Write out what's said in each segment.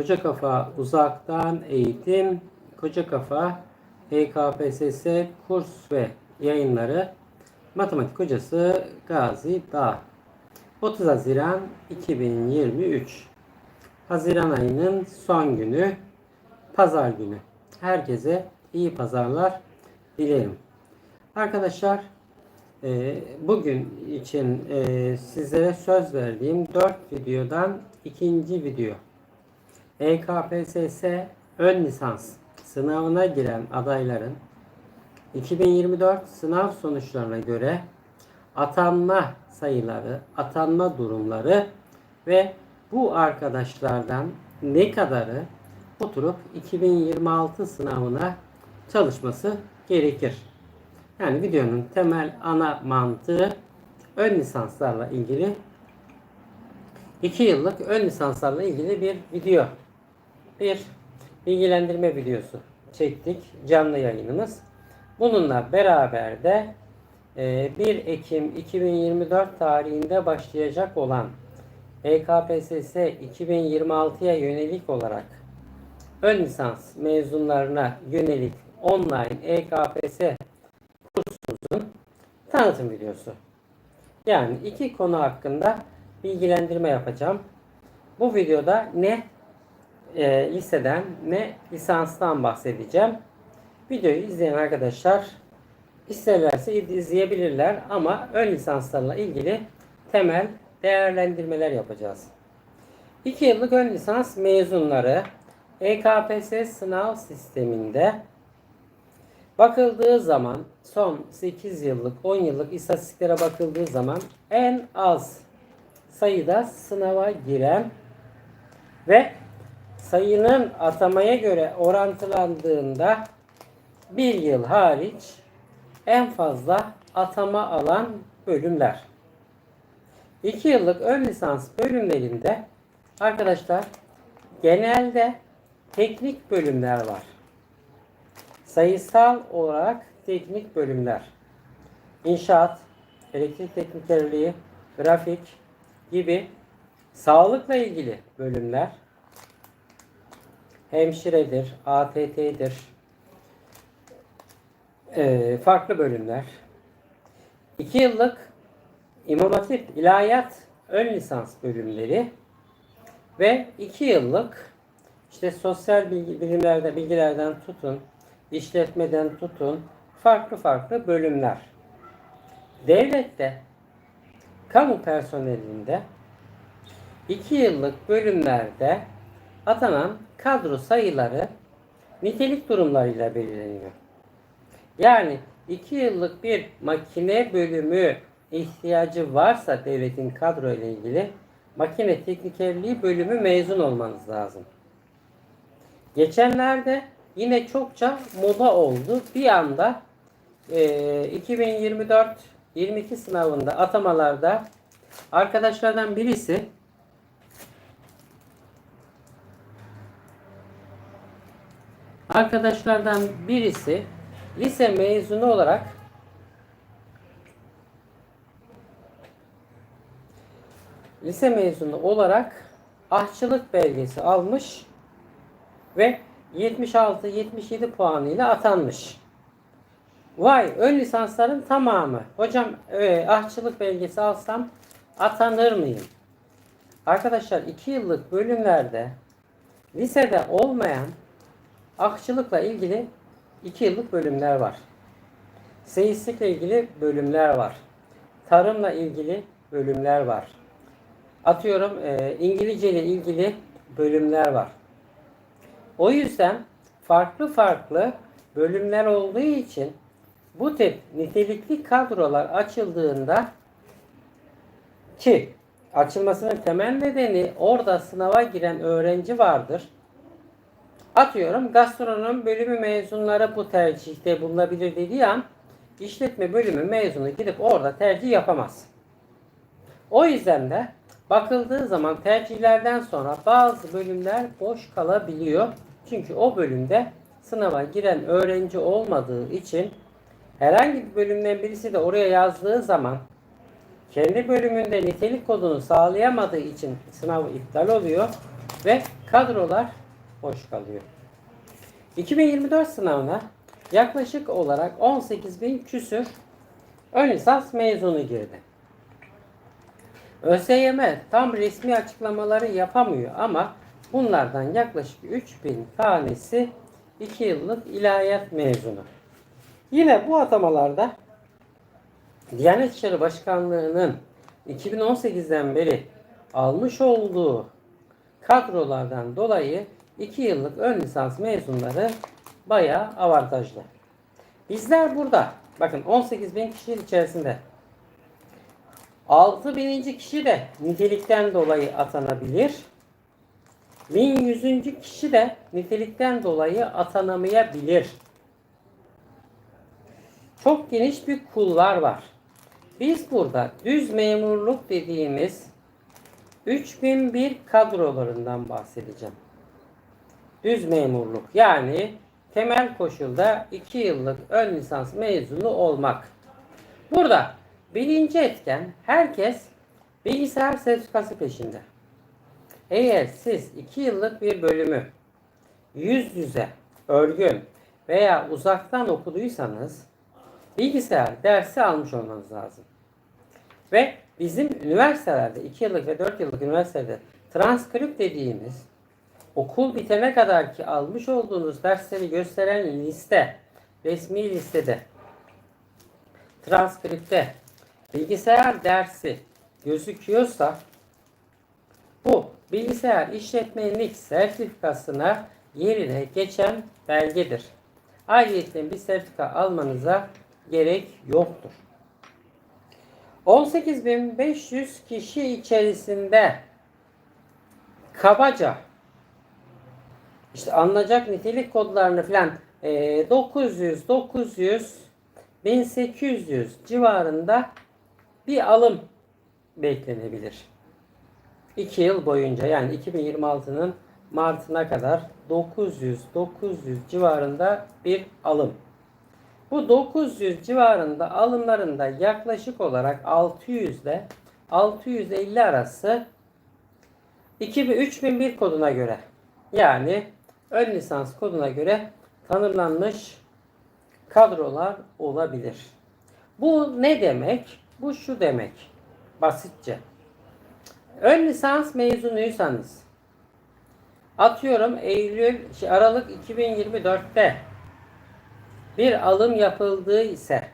Koca Kafa Uzaktan Eğitim, Koca Kafa HKPSS kurs ve yayınları Matematik Hocası Gazi Dağ 30 Haziran 2023 Haziran ayının son günü Pazar günü. Herkese iyi pazarlar dilerim. Arkadaşlar e, bugün için e, sizlere söz verdiğim 4 videodan ikinci video. EKPSS ön lisans sınavına giren adayların 2024 sınav sonuçlarına göre atanma sayıları, atanma durumları ve bu arkadaşlardan ne kadarı oturup 2026 sınavına çalışması gerekir. Yani videonun temel ana mantığı ön lisanslarla ilgili 2 yıllık ön lisanslarla ilgili bir video. Bir bilgilendirme videosu çektik. Canlı yayınımız. Bununla beraber de e, 1 Ekim 2024 tarihinde başlayacak olan E EKPSS 2026'ya yönelik olarak ön lisans mezunlarına yönelik online E EKPS kursumuzun tanıtım videosu. Yani iki konu hakkında bilgilendirme yapacağım. Bu videoda ne e, liseden ne lisanstan bahsedeceğim. Videoyu izleyen arkadaşlar isterlerse izleyebilirler ama ön lisanslarla ilgili temel değerlendirmeler yapacağız. 2 yıllık ön lisans mezunları EKPS sınav sisteminde bakıldığı zaman son 8 yıllık 10 yıllık istatistiklere bakıldığı zaman en az sayıda sınava giren ve sayının atamaya göre orantılandığında bir yıl hariç en fazla atama alan bölümler. 2 yıllık ön lisans bölümlerinde arkadaşlar genelde teknik bölümler var. Sayısal olarak teknik bölümler. İnşaat, elektrik teknikerliği, grafik gibi sağlıkla ilgili bölümler hemşiredir, ATT'dir, ee, farklı bölümler. 2 yıllık İmam Hatip İlahiyat ön lisans bölümleri ve 2 yıllık işte sosyal bilgi, bilimlerde bilgilerden tutun, işletmeden tutun farklı farklı bölümler. Devlette kamu personelinde 2 yıllık bölümlerde atanan kadro sayıları nitelik durumlarıyla belirleniyor. Yani 2 yıllık bir makine bölümü ihtiyacı varsa devletin kadro ile ilgili makine teknikerliği bölümü mezun olmanız lazım. Geçenlerde yine çokça moda oldu. Bir anda e, 2024 22 sınavında atamalarda arkadaşlardan birisi arkadaşlardan birisi lise mezunu olarak lise mezunu olarak aşçılık belgesi almış ve 76-77 puanıyla atanmış. Vay ön lisansların tamamı. Hocam e, aşçılık belgesi alsam atanır mıyım? Arkadaşlar 2 yıllık bölümlerde lisede olmayan aşçılıkla ilgili 2 yıllık bölümler var. Seyislikle ilgili bölümler var. Tarımla ilgili bölümler var. Atıyorum e, İngilizce ile ilgili bölümler var. O yüzden farklı farklı bölümler olduğu için bu tip nitelikli kadrolar açıldığında ki açılmasının temel nedeni orada sınava giren öğrenci vardır. Atıyorum gastronom bölümü mezunları bu tercihte bulunabilir dediği an işletme bölümü mezunu gidip orada tercih yapamaz. O yüzden de bakıldığı zaman tercihlerden sonra bazı bölümler boş kalabiliyor. Çünkü o bölümde sınava giren öğrenci olmadığı için herhangi bir bölümden birisi de oraya yazdığı zaman kendi bölümünde nitelik kodunu sağlayamadığı için sınav iptal oluyor ve kadrolar boş kalıyor. 2024 sınavına yaklaşık olarak 18 bin küsür ön lisans mezunu girdi. ÖSYM tam resmi açıklamaları yapamıyor ama bunlardan yaklaşık 3000 tanesi 2 yıllık ilahiyat mezunu. Yine bu atamalarda Diyanet İşleri Başkanlığı'nın 2018'den beri almış olduğu kadrolardan dolayı 2 yıllık ön lisans mezunları bayağı avantajlı. Bizler burada bakın 18 bin kişi içerisinde 6 bininci kişi de nitelikten dolayı atanabilir. 1100. kişi de nitelikten dolayı atanamayabilir. Çok geniş bir kulvar var. Biz burada düz memurluk dediğimiz 3001 kadrolarından bahsedeceğim. Düz memurluk yani temel koşulda 2 yıllık ön lisans mezunu olmak. Burada birinci etken herkes bilgisayar sertifikası peşinde. Eğer siz 2 yıllık bir bölümü yüz yüze, örgün veya uzaktan okuduysanız bilgisayar dersi almış olmanız lazım. Ve bizim üniversitelerde 2 yıllık ve 4 yıllık üniversitede transkript dediğimiz okul bitene kadar ki almış olduğunuz dersleri gösteren liste, resmi listede transkripte bilgisayar dersi gözüküyorsa bu bilgisayar işletmenlik sertifikasına yerine geçen belgedir. Ayrıca bir sertifika almanıza gerek yoktur. 18.500 kişi içerisinde kabaca işte anlayacak nitelik kodlarını filan e, 900, 900, 1800 civarında bir alım beklenebilir. 2 yıl boyunca yani 2026'nın Mart'ına kadar 900 900 civarında bir alım. Bu 900 civarında alımlarında yaklaşık olarak 600 ile 650 arası 2000-3001 koduna göre yani ön lisans koduna göre tanımlanmış kadrolar olabilir. Bu ne demek? Bu şu demek. Basitçe. Ön lisans mezunuysanız atıyorum Eylül şey, Aralık 2024'te bir alım yapıldığı ise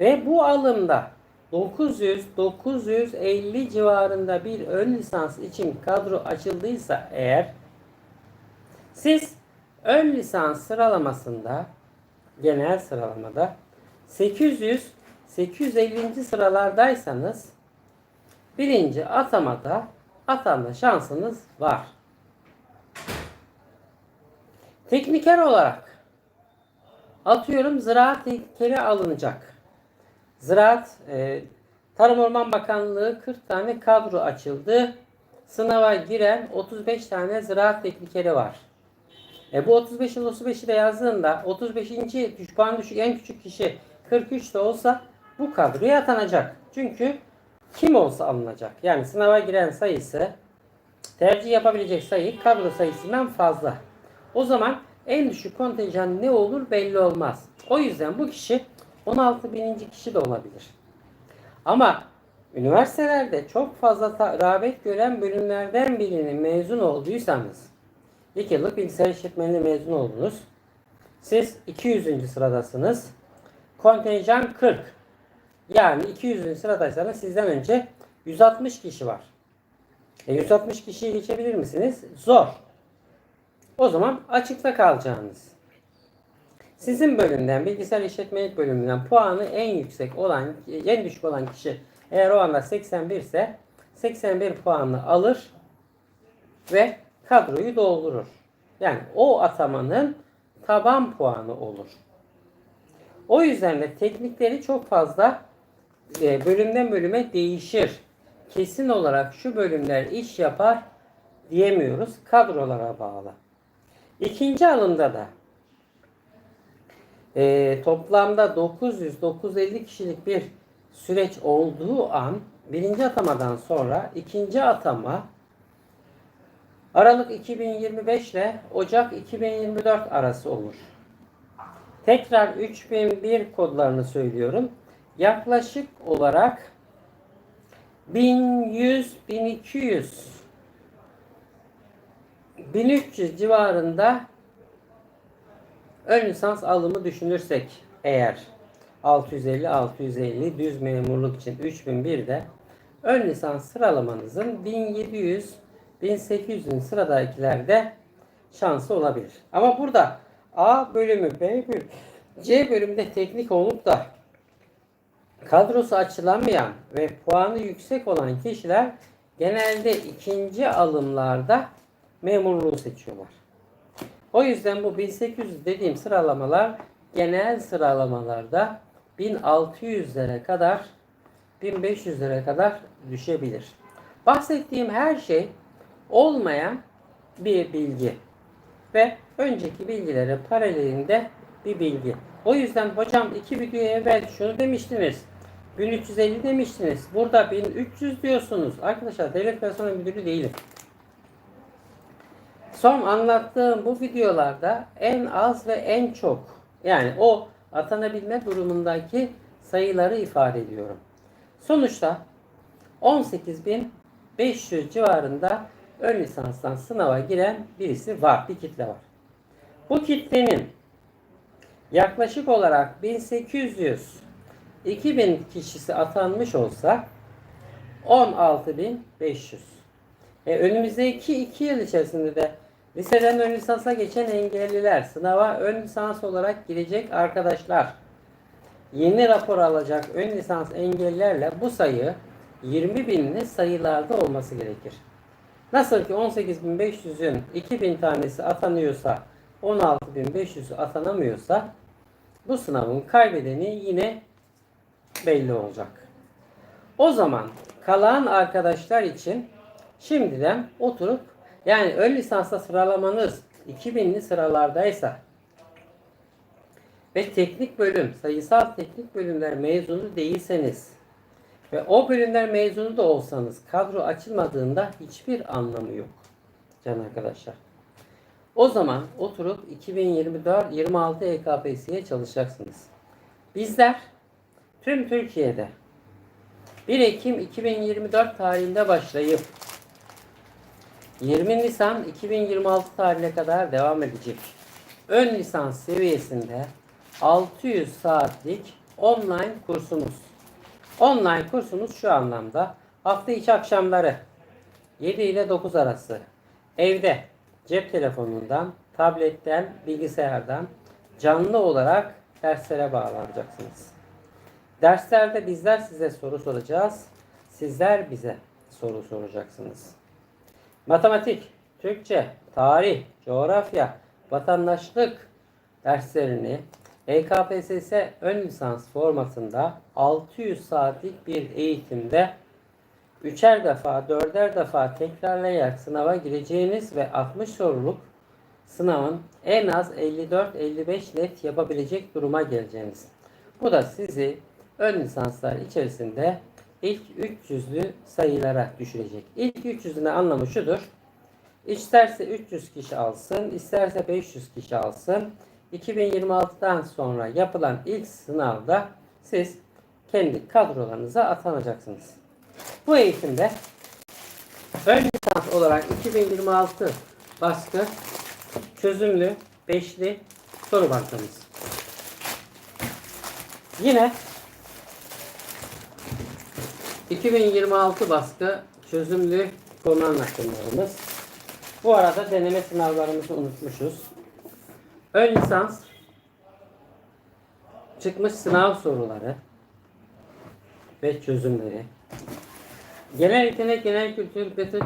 ve bu alımda 900-950 civarında bir ön lisans için kadro açıldıysa eğer siz ön lisans sıralamasında genel sıralamada 800 850. sıralardaysanız birinci atamada atanma şansınız var. Tekniker olarak atıyorum ziraat teknikeri alınacak. Ziraat e, Tarım Orman Bakanlığı 40 tane kadro açıldı. Sınava giren 35 tane ziraat teknikeri var. E bu 35 yıl 35'i de yazdığında 35. düş puan düşük en küçük kişi 43 de olsa bu kadroya atanacak. Çünkü kim olsa alınacak. Yani sınava giren sayısı tercih yapabilecek sayı kadro sayısından fazla. O zaman en düşük kontenjan ne olur belli olmaz. O yüzden bu kişi 16 bininci kişi de olabilir. Ama üniversitelerde çok fazla rağbet gören bölümlerden birinin mezun olduysanız 2 yıllık bilgisayar işletmeliğinde mezun oldunuz. Siz 200. sıradasınız. Kontenjan 40. Yani 200. sıradaysanız sizden önce 160 kişi var. E 160 kişiyi geçebilir misiniz? Zor. O zaman açıkta kalacağınız. Sizin bölümden, bilgisayar işletmelik bölümünden puanı en yüksek olan, en düşük olan kişi eğer o anda 81 ise 81 puanı alır ve kadroyu doldurur. Yani o atamanın taban puanı olur. O yüzden de teknikleri çok fazla e, bölümden bölüme değişir. Kesin olarak şu bölümler iş yapar diyemiyoruz. Kadrolara bağlı. İkinci alımda da e, toplamda 900-950 kişilik bir süreç olduğu an birinci atamadan sonra ikinci atama Aralık 2025 ile Ocak 2024 arası olur. Tekrar 3001 kodlarını söylüyorum. Yaklaşık olarak 1100, 1200, 1300 civarında ön lisans alımı düşünürsek eğer 650 650 düz memurluk için 3001'de ön lisans sıralamanızın 1700 1800'ün sıradakilerde şansı olabilir. Ama burada A bölümü, B bölümü, C bölümünde teknik olup da kadrosu açılamayan ve puanı yüksek olan kişiler genelde ikinci alımlarda memurluğu seçiyorlar. O yüzden bu 1800 dediğim sıralamalar genel sıralamalarda 1600'lere kadar 1500'lere kadar düşebilir. Bahsettiğim her şey olmayan bir bilgi ve önceki bilgilere paralelinde bir bilgi. O yüzden hocam iki video evvel şunu demiştiniz. 1350 demiştiniz. Burada 1300 diyorsunuz. Arkadaşlar devlet personel müdürü değilim. Son anlattığım bu videolarda en az ve en çok yani o atanabilme durumundaki sayıları ifade ediyorum. Sonuçta 18.500 civarında ön lisanstan sınava giren birisi var, bir kitle var. Bu kitlenin yaklaşık olarak 1800 2000 kişisi atanmış olsa 16500. E, önümüzdeki 2 yıl içerisinde de liseden ön lisansa geçen engelliler, sınava ön lisans olarak girecek arkadaşlar, yeni rapor alacak ön lisans engellilerle bu sayı 20 binli sayılarda olması gerekir. Nasıl ki 18.500'ün 2000 tanesi atanıyorsa 16.500'ü atanamıyorsa bu sınavın kaybedeni yine belli olacak. O zaman kalan arkadaşlar için şimdiden oturup yani ön lisansa sıralamanız 2000'li sıralardaysa ve teknik bölüm, sayısal teknik bölümler mezunu değilseniz ve o bölümler mezunu da olsanız kadro açılmadığında hiçbir anlamı yok. Can arkadaşlar. O zaman oturup 2024-26 EKPS'ye çalışacaksınız. Bizler tüm Türkiye'de 1 Ekim 2024 tarihinde başlayıp 20 Nisan 2026 tarihine kadar devam edecek. Ön lisans seviyesinde 600 saatlik online kursumuz. Online kursumuz şu anlamda. Hafta içi akşamları 7 ile 9 arası evde cep telefonundan, tabletten, bilgisayardan canlı olarak derslere bağlanacaksınız. Derslerde bizler size soru soracağız. Sizler bize soru soracaksınız. Matematik, Türkçe, tarih, coğrafya, vatandaşlık derslerini EKPSS ön lisans formatında 600 saatlik bir eğitimde üçer defa, dörder defa tekrarlayarak sınava gireceğiniz ve 60 soruluk sınavın en az 54-55 net yapabilecek duruma geleceğiniz. Bu da sizi ön lisanslar içerisinde ilk 300'lü sayılara düşürecek. İlk 300'ün anlamı şudur. İsterse 300 kişi alsın, isterse 500 kişi alsın. 2026'dan sonra yapılan ilk sınavda siz kendi kadrolarınıza atanacaksınız. Bu eğitimde ön lisans olarak 2026 baskı çözümlü beşli soru bankamız. Yine 2026 baskı çözümlü konu anlatımlarımız. Bu arada deneme sınavlarımızı unutmuşuz. Ön lisans çıkmış sınav soruları ve çözümleri. Genel yetenek, genel kültür, betık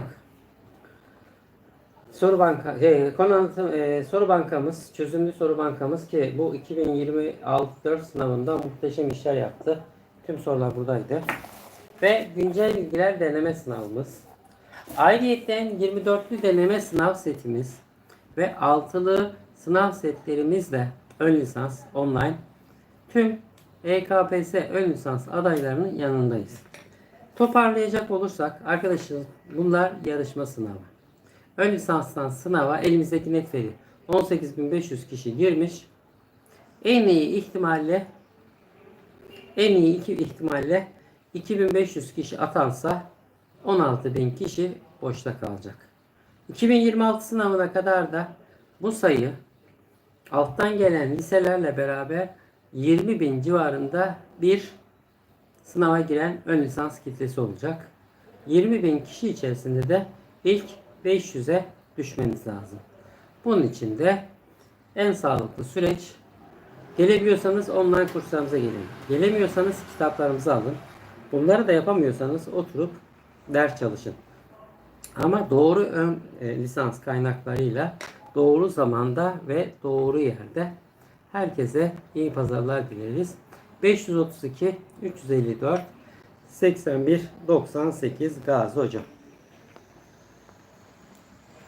soru banka, şey, konu e, soru bankamız, çözümlü soru bankamız ki bu 2026 4 sınavında muhteşem işler yaptı. Tüm sorular buradaydı. Ve güncel bilgiler deneme sınavımız. Ayrıyeten 24'lü deneme sınav setimiz ve altılı sınav setlerimizle ön lisans online tüm EKPS ön lisans adaylarının yanındayız. Toparlayacak olursak arkadaşlar bunlar yarışma sınavı. ön lisanstan sınava elimizdeki net veri 18.500 kişi girmiş. En iyi ihtimalle en iyi iki ihtimalle 2500 kişi atansa 16.000 kişi boşta kalacak. 2026 sınavına kadar da bu sayı alttan gelen liselerle beraber 20 bin civarında bir sınava giren ön lisans kitlesi olacak. 20 bin kişi içerisinde de ilk 500'e düşmeniz lazım. Bunun için de en sağlıklı süreç gelebiliyorsanız online kurslarımıza gelin. Gelemiyorsanız kitaplarımızı alın. Bunları da yapamıyorsanız oturup ders çalışın. Ama doğru ön e, lisans kaynaklarıyla doğru zamanda ve doğru yerde herkese iyi pazarlar dileriz. 532 354 81 98 Gazi Hocam.